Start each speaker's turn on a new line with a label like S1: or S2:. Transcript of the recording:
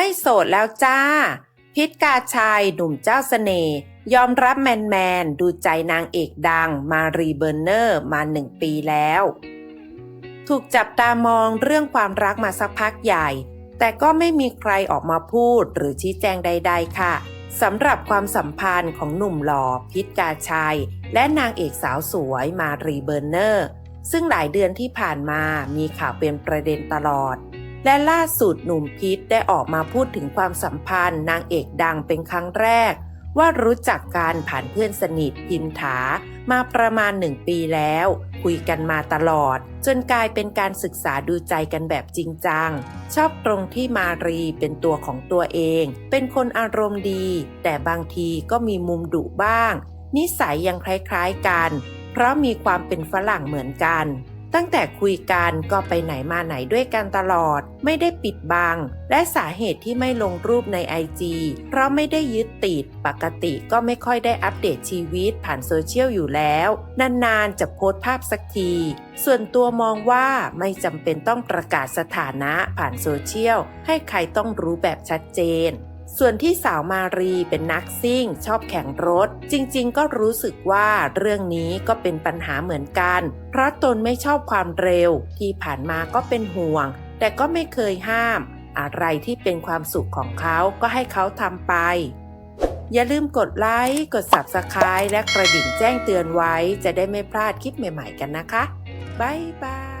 S1: ไม่โสดแล้วจ้า พิษกาชัยหนุ่มเจ้าเสน่ห์ยอมรับแมนแมนดูใจนางเอกดังมารีเบอร์เนอร์มาหนึ่งปีแล้ว ถูกจับตามองเรื่องความรักมาสักพักใหญ่ แต่ก็ไม่มีใครออกมาพูดหรือชี้แจงใด ๆ ค่ะสำหรับความสัมพันธ์ของหนุ่มหล่อพิษกาชัย และนางเอกสาวสวยมารีเบอร์เนอร์ ซึ่งหลายเดือนที่ผ่านมามีข่าวเป็นประเด็นตลอด และล่าสุดหนุ่มพิษได้ออกมาพูดถึงความสัมพันธ์ นางเอกดังเป็นครั้งแรก ว่ารู้จักกันผ่านเพื่อนสนิทพิมถา มาประมาณหนึ่งปีแล้ว คุยกันมาตลอด จนกลายเป็นการศึกษาดูใจกันแบบจริงจัง ชอบตรงที่มารีเป็นตัวของตัวเอง เป็นคนอารมณ์ดี แต่บางทีก็มีมุมดุบ้าง นิสัยยังคล้ายๆกัน เพราะมีความเป็นฝรั่งเหมือนกัน ตั้งแต่คุยกันก็ไปไหนมาไหนด้วยกันตลอด ไม่ได้ปิดบัง และสาเหตุที่ไม่ลงรูปในไอจีเพราะไม่ได้ยึดติด ปกติก็ไม่ค่อยได้อัปเดตชีวิตผ่านโซเชียลอยู่แล้ว นานๆจะโพสต์ภาพสักที ส่วนตัวมองว่าไม่จำเป็นต้องประกาศสถานะผ่านโซเชียลให้ใครต้องรู้แบบชัดเจน ส่วนที่สาวมารีเป็นนักซิ่ง ชอบแข่งรถ จริงๆ ก็รู้สึกว่าเรื่องนี้ก็เป็นปัญหาเหมือนกัน เพราะตนไม่ชอบความเร็ว ที่ผ่านมาก็เป็นห่วง แต่ก็ไม่เคยห้าม อะไรที่เป็นความสุขของเขาก็ให้เขาทำไป อย่าลืมกดไลค์ กด Subscribe และกระดิ่งแจ้งเตือนไว้ จะได้ไม่พลาดคลิปใหม่ ๆ กันนะคะ บ๊ายบาย